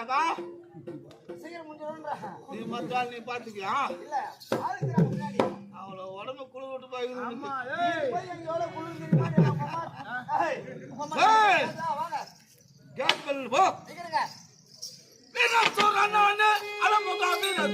போயிட்டாக்கா சீக்கிரம் முடிஞ்சிடும்ன்றேன். நீ மத்தாள் நீ பாத்துக்கியா இல்ல, ஆளுக்கு நான் முன்னாடி. அவளை உடம்பு குழு விட்டு போயிருந்து அம்மா ஏய் போய் அங்க எவ்வளவு குளிர் தெரியுமா? ஏய், ஏய். வாங்க. போ நிக்கிறேங்க. மீனா அலமுகா மீனா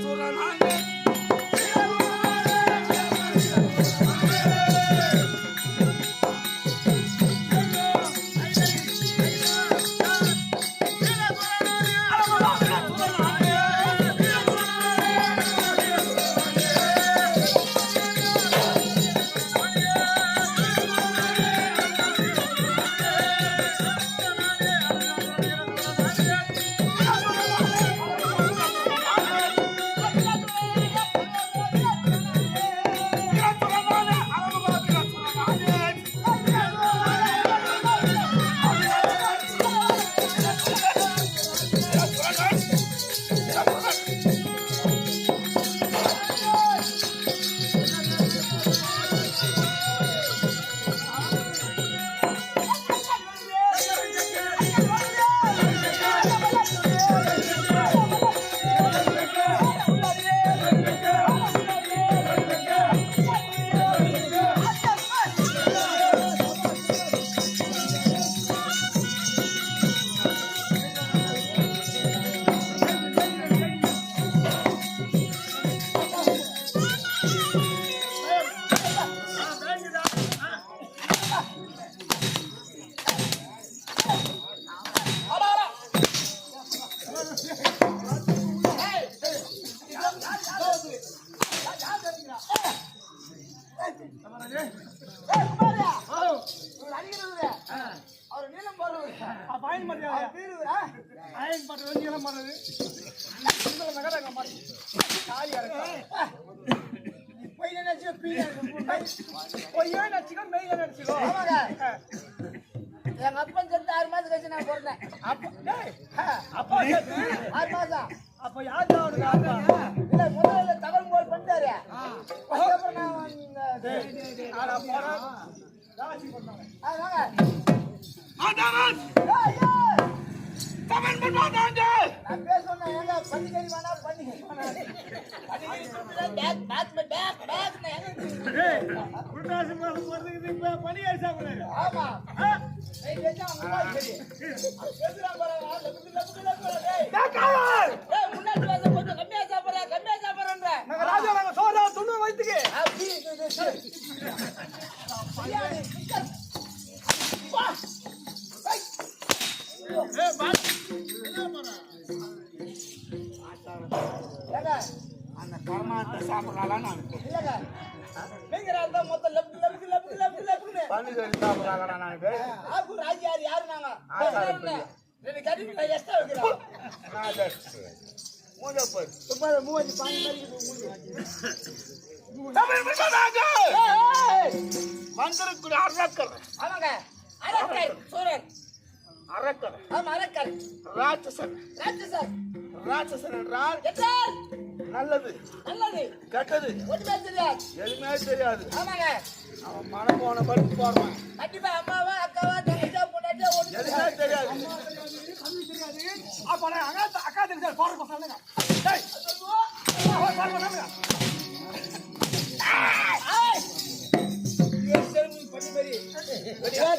பயன் மரியாதை வீடுவரா? அயன் பண்றது நீளம் பண்றது. நகரங்க மாதிரி காலி போய் நினைச்சு பொய்யா மெய்யா ஆமாங்க. எங்க அப்பன் செத்து ஆறு மாசம் கழிச்சு நான் பிறந்தேன். அப்பா சேர்த்து? ஆறு மாசம். அப்ப யார் அவனுக்கு அப்பா இல்ல முதல்ல தகவல் போல் பண்ணிட்டாரு. அதுக்கப்புறம் நான் வந்து- ஆடா ஏய், ஏய், தமிழ் பண்ணுவாங்க நான் சொன்னேன், ஏங்க, பன்னிக்கறி வேணாம், பன்னிக்கறி வேணாம். பன்னிக்கறி சொல்றேன், பேக், பேக், பேக், பேக், எங்க? டேய் குருதாசி மாசம் போறதுக்கு இப்ப பணி ஆயிடுச்சா போறாரு ஆமா. ஏய், அவங்க அம்மா சரி. அவன் பேசுறான் பாரு, லபுக்கு, லபுக்கு, லபுக்கு, டேய். ஏய், முன்னாடி வாச கொஞ்சம் கம்மியா சாப்பிடுறா, கம்மியா சாப்பிடுறேன்ற. நாங்க ராஜா நாங்க சோதா துண்ணு வைத்துக்கு ஆ, அந்த கர்மாத்தை சாப்பிடலாம் நான். நீங்க மொத்தம் லெப்ட் லெப்ட் லெப்ட் லெப்ட் லெப்ட்னு பன்னிக்கறி சாப்பிடலாம் நான் ஆகு ராஜியார் யாரு நாங்க? ஆசாரி பேசுறேன்னு. ரெண்டு கட்டி நான் வைக்கிறேன் மூஜப்பர் சும்மா மூவஞ்சு பாஞ்சு மாதிரி மூஞ்சி. தமிழ் ஏய். வந்திருக்கிற அரக்கர் ஆமாங்க. அரக்கர் சூரன் அரக்கர் ஆமா அரக்கர் ராட்சசன் ராட்சசர். ராட்சசன் என்றால் நல்லது நல்லது கெட்டது ஒண்ணுமே தெரியாது எதுவுமே தெரியாது ஆமாங்க அவன் மனம் போன படி போடுவான் கண்டிப்பா அம்மாவா அக்காவா தங்கச்சா பொண்டாட்டியா ஒண்ணு எதுவுமே தெரியாது அப்ப நான் அக்கா அக்கா தெரிஞ்சா போற பசங்க டேய்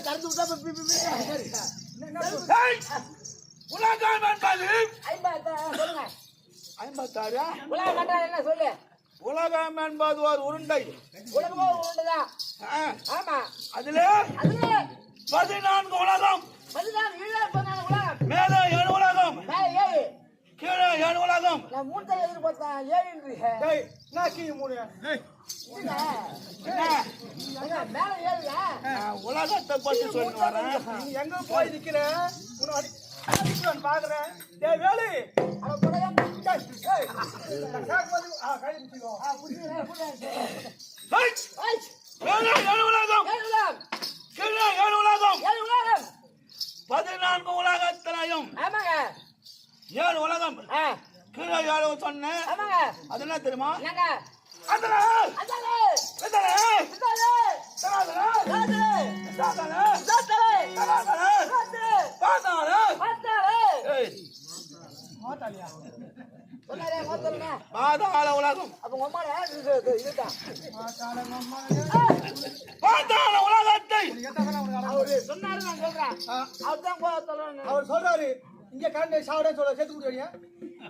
கறந்து விட்டா! உலகம் என்பது ஐம்பது, சொல்லுங்க ஐம்பத்தாறு. உலகம் என்ன சொல்லு? உலகம் என்பது ஒரு உருண்டை. உலகமோ உண்டுதான் ஆ, ஆமா. அதில அதுல பதினான்கு உலகம். பதினாறு ஈழா போனாங்க உலகம். மேலே ஏழு உலகம். மேல ஏழு. கீழே ஏழு உலகம். நான் மூணு தலை எதிர்பார்த்தேன் ஏழுன்றீங்க டேய் நான் கீ மூணு டேய். என்ன? ஏழுல நான் உலகத்தை பத்தி சொல்லி வரேன் நீ எங்க போய் நிக்கிற? உன்னை அடி பாக்குறேன் டேய் வேலு. அவன் புடகம் டேய் ஏய் கை பிடிச்சிக்கோ ஆ, புடிச்சுக்கிறேன், புடிச்சுக்கிறேன். இங்க கரண்ட் சாவடே சொல்ல சேர்த்து கொடுக்குறீங்க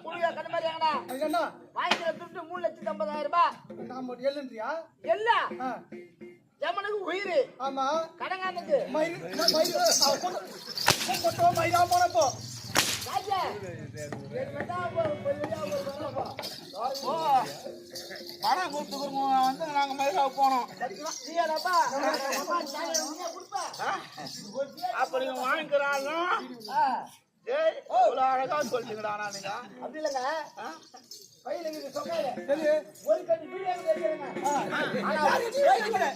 புளியா கண்ணு மாதிரி அதுக்கு என்ன? வாங்கிக்கிற துட்டு மூணு லட்சத்தி ஐம்பதாயிரம் ரூபாய். நான் மட்டும் எல்லுன்றியா எல்லாம் ஆ, ஜமனுக்கு உயிர். ஆமா. கடங்கானுக்கு. மயிறு மயிறு கொட்டோ மயிரா போனப்போ பணம் கொடுத்துக்கிறோம் வந்து நாங்க போனோம். அப்ப நீங்க வாங்கிக்கிறாங்க ஆ, ஏய் இவ்வளவு அழகா சொல்லிட்டீங்கடா நீங்க அப்படி இல்லைங்க? கையில இது சொன்னாரு. சரி. ஒரு கட்டி வீடியோ வைக்கிறேங்க ஆனா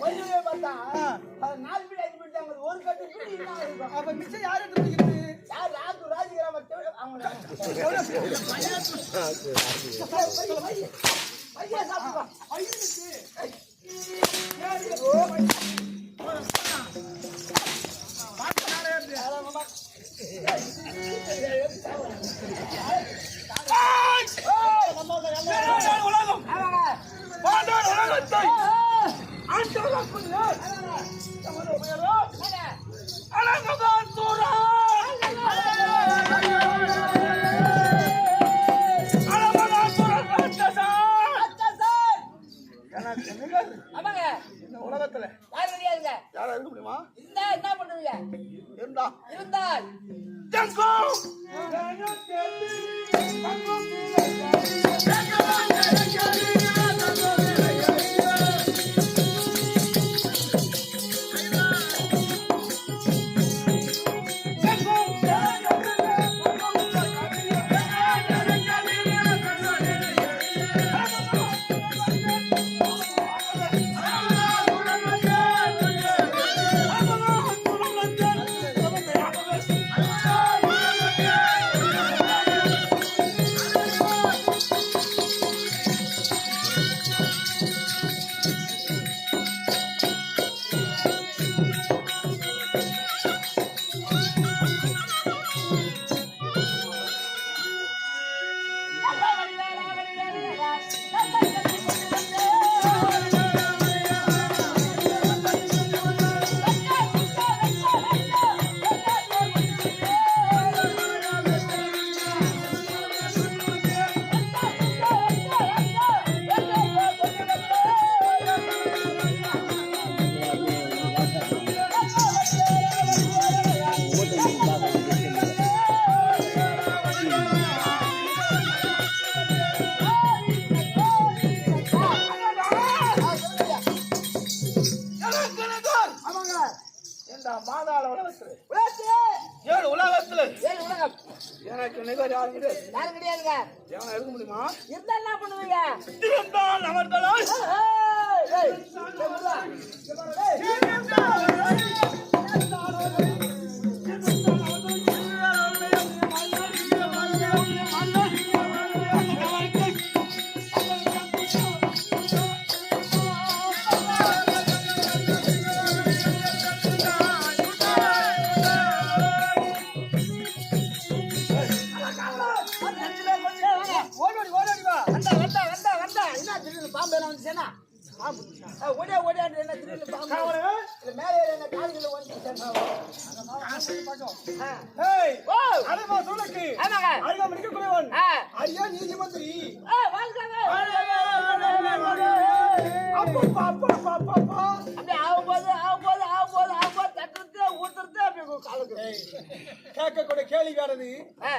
கொஞ்சமே பார்த்தா நாலு வீடு ஐந்து வீடு தான் ஒரு கட்டி வீடு தான் இருக்கும். அப்ப மிச்சம் யார் எடுத்து குடிக்கிறது யார்? ராஜு ராஜகிராம அவங்க ஐயா சாப்பிடுவா ஆமாங்க. இந்த உலகத்துல யார் கிடையாதுங்க யாரா இருக்க முடியுமா? இருந்தா என்ன பண்ணுவீங்க? இருந்தா. இருந்தால்.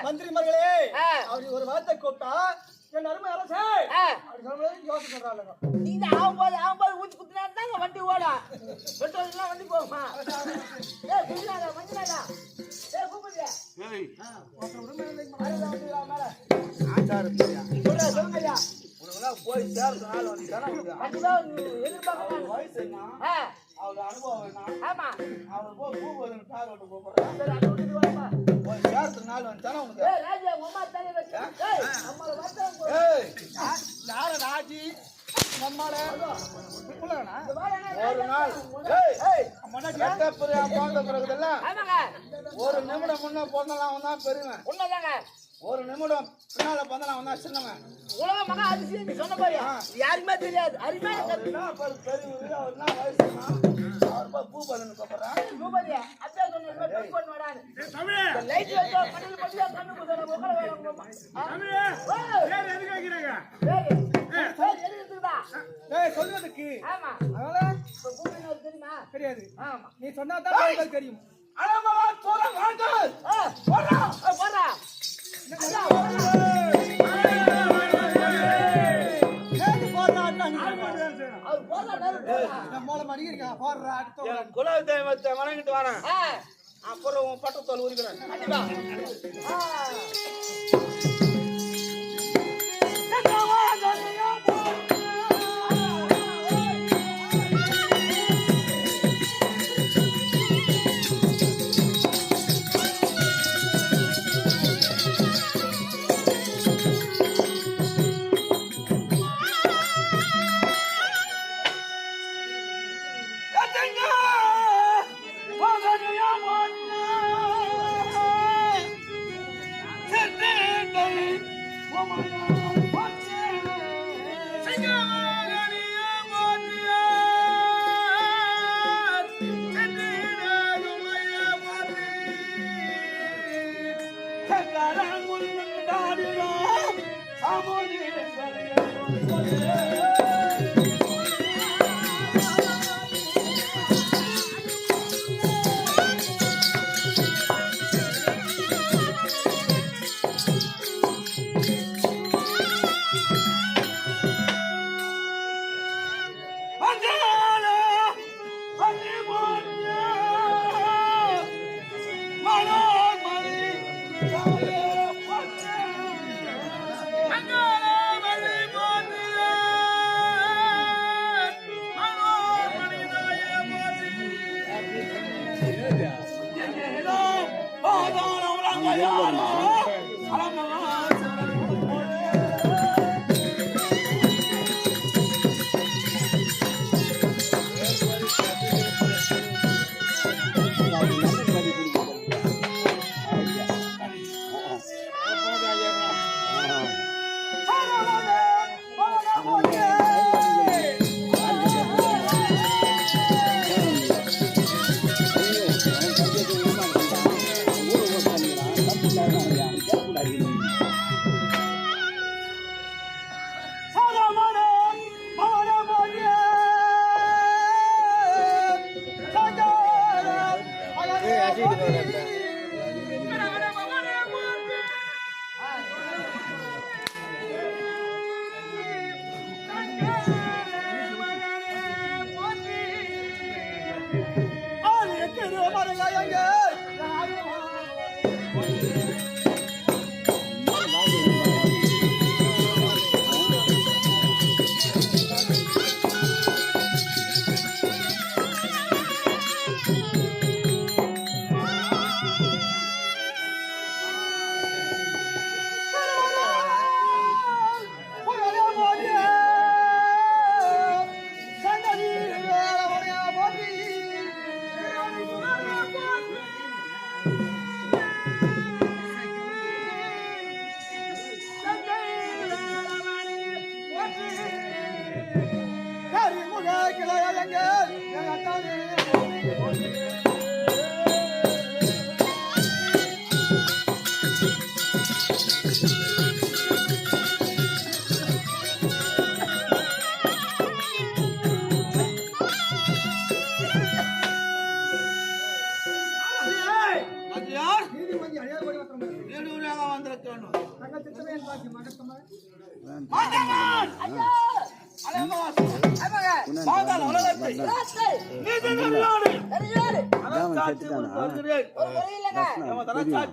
மந்திரிமார்களே ஆ. அப்படி ஒரு வார்த்தை கூப்பிட்டா என் அருமை அரசே. அப்படி சொல்லும்போது யோசனை பண்றாங்க நீங்க ஆகும்போது, ஆகும்போது ஊத்தி குத்துனா தாங்க வண்டி ஓடும். பெட்ரோல் இல்லைன்னா வண்டி போகுமா? கூப்பிடுங்க. போய் எதிர்பார்க்கலாம். வயசு என்ன ஆ, அவரு அனுபவம் ஆமா. அவர் பூ போதுன்னு கார் ஓட்ட. போய் சேர்ற நாள் வந்து தானே உனக்கு? ஏய், ராஜா, அம்மா வச்சு. ஏய், போ. ஏய் யார ராஜி ஒரு நாள். ஏய், கெட்ட பிறந்த பிறகுதெல்லாம் ஆமாங்க. ஒரு நிமிடம் முன்ன அவன் தான் பெரியவன். உண்மைதாங்க. ஒரு நிமிடம். பின்னால பிறந்தலாம் அவன் தான் சின்னவன். உலக மகா அதிசயம் நீ சொன்ன பாரு யாருக்குமே தெரியாது. அருமையான கருத்து என்ன பெரு- பெரியவர் அவர் என்ன வயசுனா அவர் போய் பூ பலன்னு கூப்பிடுறான். பூபதியா அத்தா சொன்ன மாதிரி தப்பு பண்ண. இந்த லைட் வச்சா கண்ணுல பட்டுதா, கண்ணு குத்தல, உட்கார தெரியாது. நீ சொன்னா தான் தெரியும். அலமலா தோற வாங்கல் ஆ, போடுறா, ஆ, போடுறா. அண்ணா, போடுறா. ஏய் போடுறா அவர் போடுறா, நேரம் போடுறா. நம்மள மணி இருக்கா போடுறா அடுத்த என் குல தெய்வத்தை வணங்கிட்டு வரேன் அப்புறம் உன் பட்டத்தோல் உரிக்கிறேன் கண்டிப்பா. ஆ.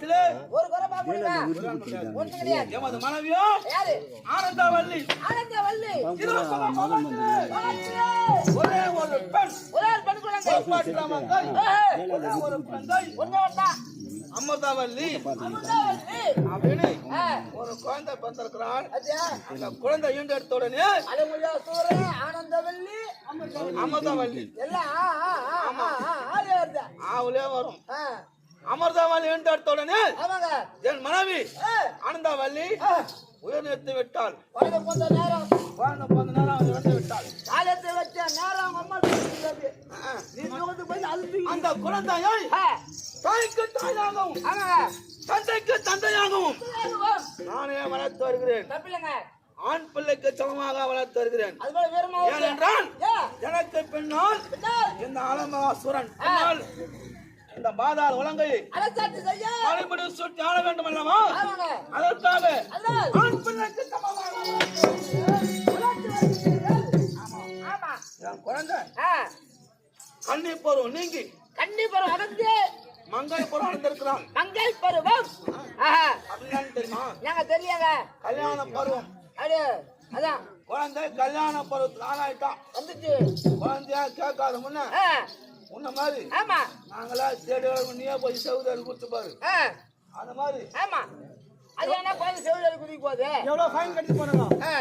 அரசாட்சியிலே ஒரு குறை கிடையாது. மனைவியோ யாரு? மாதத்திலே பாத்திரே. ஒரே ஒரு பெண் ஒரே ஒரு பெண் குழந்தை. பாட்டில மக்கள் ஏய், ஒரே ஒரு குழந்தை ஒண்ணே ஒண்ணா. அமிர்தவல்லி. அப்படின்னு ஆ, ஒரு குழந்தை பிறந்திருக்கிறாள் பாத்தியா? அந்த குழந்தை ஈண்டு எடுத்த உடனே ஆனந்தவல்லி, அமிர்தவல்லி எல்லாம் ஆ, ஆ, ஆ, ஆ, ஆ, ஆளே வருது. ஆவுலே வரும் ஈண்டு எடுத்த உடனே. என் மனைவி ஆனந்தவல்லி ஆ, உயிர் நிறுத்தி விட்டாள். குழந்தை பிறந்த நேரம், குழந்தை பிறந்த நேரம் அவள் இறந்து விட்டாள். காலத்தை வச்ச நேரம் அம்மா. நீ தூக்கிட்டு போய் தூக்கி- அந்த குழந்தையை தாய்க்கு தாயாகவும். தந்தைக்கு தந்தையாகவும். நானே வளர்த்து வருகிறேன். தப்பில்லைங்க. ஆண் பிள்ளைக்கு சமமாக வளர்த்து வருகிறேன். ஏனென்றால் எனக்கு பின்னால் பின்னால். இந்த அலமகாசுரன் பின்னால் இந்த பாதாள உலங்கை அலசாட்டு செய்ய. மறுபடி சுற்றி ஆள வேண்டும் அல்லவா. அதற்காக ஆண் பிள்ளைக்கு. என் குழந்தை. கண்ணி பருவம் நீங்கி கன்னி பருவம் அடைந்து மங்கை பருவம் அடைந்திருக்கிறான். மங்கை பருவம். ஆஹா, அப்படின்னு தெரியுமா? நாங்க தெரியாங்க? கல்யாண பருவம். அது அதான். குழந்தை கல்யாண பருவத்தில் ஆளாயிட்டான். வந்துச்சு. குழந்தையா கேட்காத முன்ன உன்ன மாதிரி ஆமா நாங்களா தேடி நீயே போய் செவுதாரி கொடுத்து பாரு அந்த மாதிரி ஆமா அது என்ன குழந்தை செவிலியர் குதிக்க போகுது எவ்வளவு ஃபைன் கட்டி போனாங்க ஆ,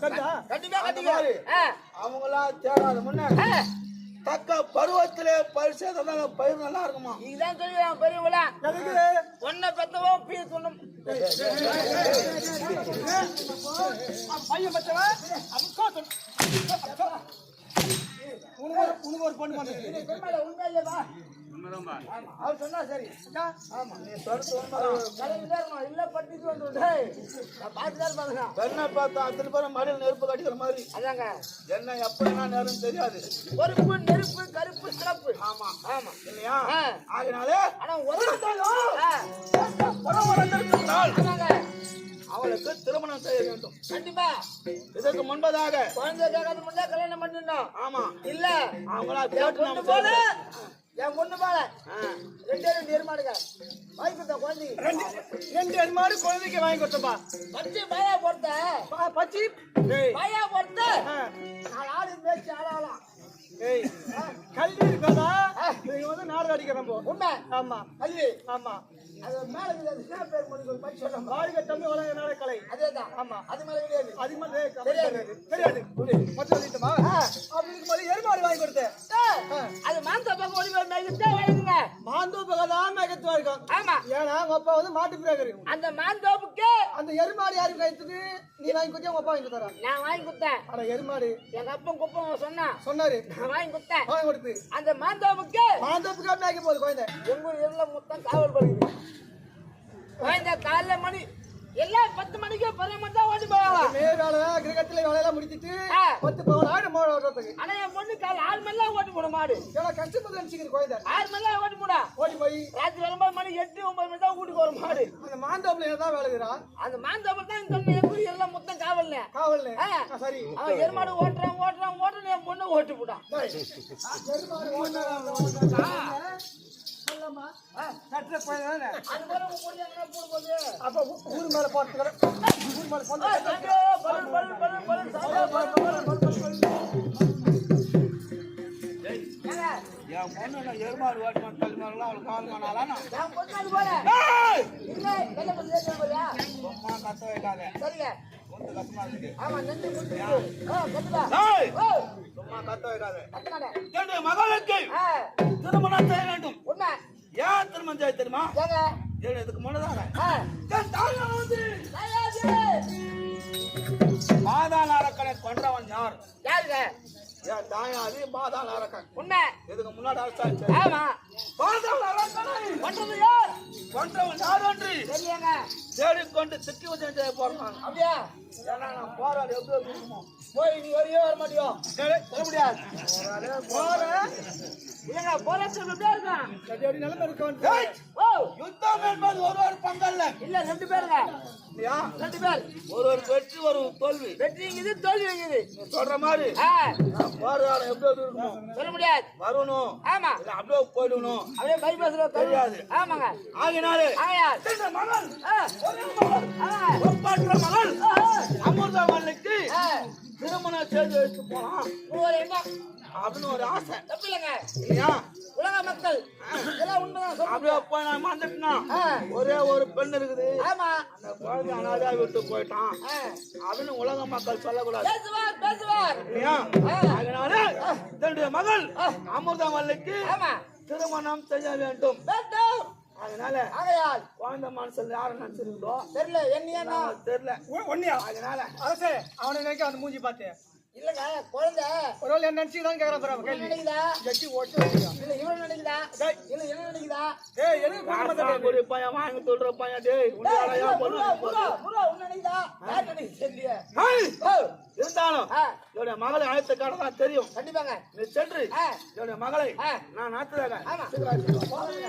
கட்டா. கட்டிக்க ஆ, அவங்களா தேடாத முன்ன தக்க பருவத்திலே பரிசேதான் பயிர் நல்லா இருக்குமா இதுதான் சொல்லுவாங்க பெரியவங்களா எதுக்கு ஒன்ன பெத்தவோ பீ சொன்னும் பையன் உனக்கு ஒரு பொண்ணு பண்ணுது உண்மையிலேவா அவர் சொன்னா சரி ஆமா நீ சொல்றது இல்ல பட்டிட்டு வந்து பார்த்துட்டே இருப்பாங்க பெண்ணை பார்த்தா அத்தனை பேரும் மடியில் நெருப்பு கட்டிக்கிற மாதிரி அதாங்க என்ன எப்படின்னா நேரம் தெரியாது பொறுப்பு நெருப்பு கருப்பு சிறப்பு ஆமா ஆமா இல்லையா ஆ. ஆகினாலே ஆனா ஒரு. ஆமாங்க அவளுக்கு திருமணம் செய்ய வேண்டும். கண்டிப்பா. இதற்கு முன்பதாக குழந்தை கேட்காத முன்னே கல்யாணம் பண்ணிடணும். ஆமா. இல்ல. அவங்களா கேட்டு போல. என் பொண்ணு ஆ. ரெண்டே ரெண்டு எருமாடுங்க வாங்கி கொடுத்த குழந்தைக்கு ரெண்டு ரெண்டு எருமாடு குழந்தைக்கு வாங்கி கொடுத்தப்பா. பச்சை பாயா பொறுத்த. பச்சி. பாயா பொறுத்த. நான் ஆடு பேச்சு ஆளாலாம் கல்வி இருக்காதா? நீங்க வந்து நாடகம் அடிக்கிறோம் போ. உண்மை? ஆமா. கல்வி? ஆமா. அது மேல அது பேர் சொல்றேன் வாழ்க தமிழ் வளங்க நாட கலை அதேதான். ஆமா. அது மேல கிடையாது ஏய், கமெண்ட் தெரியாது. தெரியாது. மொத்தம் சொல்லிட்டுமா? எருமாடு வாங்கி கொடுத்தேன். அது மாந்த பக்கம் ஓடி போய் மேய்க்கிட்டே இருக்கும் ஆமா. ஏன்னா உங்க அப்பா வந்து மாட்டு பிராகர். அந்த மாந்தோப்புக்கு அந்த எருமாடு யாருக்கு கைத்துக்கு நீ வாங்கி கொடுத்தியா? உங்க அப்பா வாங்கி கொடுத்தாரா? நான் வாங்கி கொடுத்தேன். ஆனா எருமாடு. எங்க அப்பன் குப்பம் சொன்னான் சொன்னாரு. நான் வாங்கி கொடுத்தேன். வாங்கி கொடுத்து. அந்த மாந்தோப்புக்கு மாந்தோப்புக்கா மேய்க்க போகுது குழந்தை. எங்க ஊர் எல்லாம் மொத்தம் காவல் பண்ணுது குழந்தை காலைல மணி எல்லாம் பத்து மணிக்கு பதினொன்று தான் ஓடி போவாங்க மே வேலை கிரகத்துல வேலையெல்லாம் முடிச்சிட்டு. பத்து பவன் ஆடு மோட ஓடுறதுக்கு ஆனா என் பொண்ணு காலை ஆறு மணிலாம் ஓட்டி போடும் மாடு. எவ்வளவு கஷ்டப்பட்டு நினைச்சுக்கிற குழந்தை ஆறு மணிலாம் ஓட்டி போடா ஓடி போய். ராத்திரி வரும்போது மணி எட்டு ஒன்பது மணி தான் வீட்டுக்கு வரும் மாடு. அந்த மாந்தோப்புல என்னதான் வேலைகிறா அந்த மாந்தோப்பு தான் இந்த எல்லாம் மொத்தம் காவல்ல. காவல்ல. சரி. அவன் எருமாடு ஓட்டுறான் ஓட்டுறான் ஓட்டுறான் என் பொண்ணு ஓட்டி போட்டான் எருமாடு அப்ப ஊர் மேல போறதுக்கு ஊர் மேல என் பொண்ணு நான் எருமாடு ஓட்டுமா கல்மாரெல்லாம் அவளுக்கு சும்மா கத்த வைக்காத சரிங்க கஷ்டமா இருக்கு மகளுக்கு திருமணம் செய்ய வேண்டும் செய்ய தெரியுமா? இதுக்கு தயாரி பாதாள அரக்கனை கொன்றவன் யார்? யாருங்க? என் தாயாரி பாதாள அரக்கன் உண்மை. இதுக்கு முன்னாடி அரசாச்சு ஆமா. பண்றது யார்? கொன்றவன் யார் தெரியலங்க. தேடிக்கொண்டு திட்டி வச்சு போறான் அப்படியா? ஏன்னா நான் போராடி எப்படி இருக்குமோ. போய் நீ வரையே வர மாட்டியோ? சொல்ல முடியாது. போற? எப்படியா இருக்கான்? நிலைமை ஓ. யுத்தம் என்பது ஒரு ஒரு பங்கல்ல. இல்ல ரெண்டு பேருங்க. ரெண்டு பேர். ஒரு ஒரு வெற்றி ஒரு தோல்வி. வெற்றிங்குது தோல்விங்குது சொல்ற மாதிரி போராட எப்படி இருக்குமோ. சொல்ல முடியாது. வரணும். ஆமா. அப்படியே போயிடணும் அப்படியே பைபாஸ்ல தெரியாது. ஆமாங்க. ஆகினாலே ஆயார் இந்த மகள் ஒரே மகள் ஒப்பாற்ற மகள் திருமணம் செய்து வச்சு போலாம் ஒரு எண்ணம் அப்படின்னு ஒரு ஆசை. தப்பு இல்லைங்க இல்லையா உலக மக்கள். இதெல்லாம் உண்மைதான் அப்படியே போய் நான். ஒரே ஒரு பெண் இருக்குது. ஆமா. அந்த குழந்தை அனாதையா விட்டு போயிட்டான். அப்படின்னு உலக மக்கள் சொல்லக்கூடாது. பேசுவார் பேசுவார். இல்லையா? அதனால தன்னுடைய மகள் அமிர்தமல்லிக்கு ஆமா. திருமணம் செய்ய வேண்டும். வேண்டும். அதனால ஆகையால் குழந்தை மனசுல யாரும் நினைச்சிருந்தோ தெரியல என்னையா? தெரியல. ஒன்னியா அதனால அரசே அவனை நினைக்க அந்த மூஞ்சி பார்த்து. இல்லங்க குழந்தை. ஒருவேளை என்ன நினைச்சு தான் கேட்கறான் பாரு கேள்வி. நினைக்குதா? ஜட்டி ஓட்டு. இல்ல இவன் நினைக்குதா? டேய். இல்ல என்ன நினைக்குதா? டேய் எதுக்கு குடும்பத்தை ராசா கேட்குற? குடி பையன் வாங்கி சொல்ற பையன் டேய் உன்னையாடா முருகா, பொண்ணு நினைக்குதா? யார் நினைக்குது இருந்தாலும் என்னுடைய மகளை அழைத்த தெரியும். கண்டிப்பாங்க. நீ சென்று. என்னுடைய மகளை. நான் ஆமா. போங்க.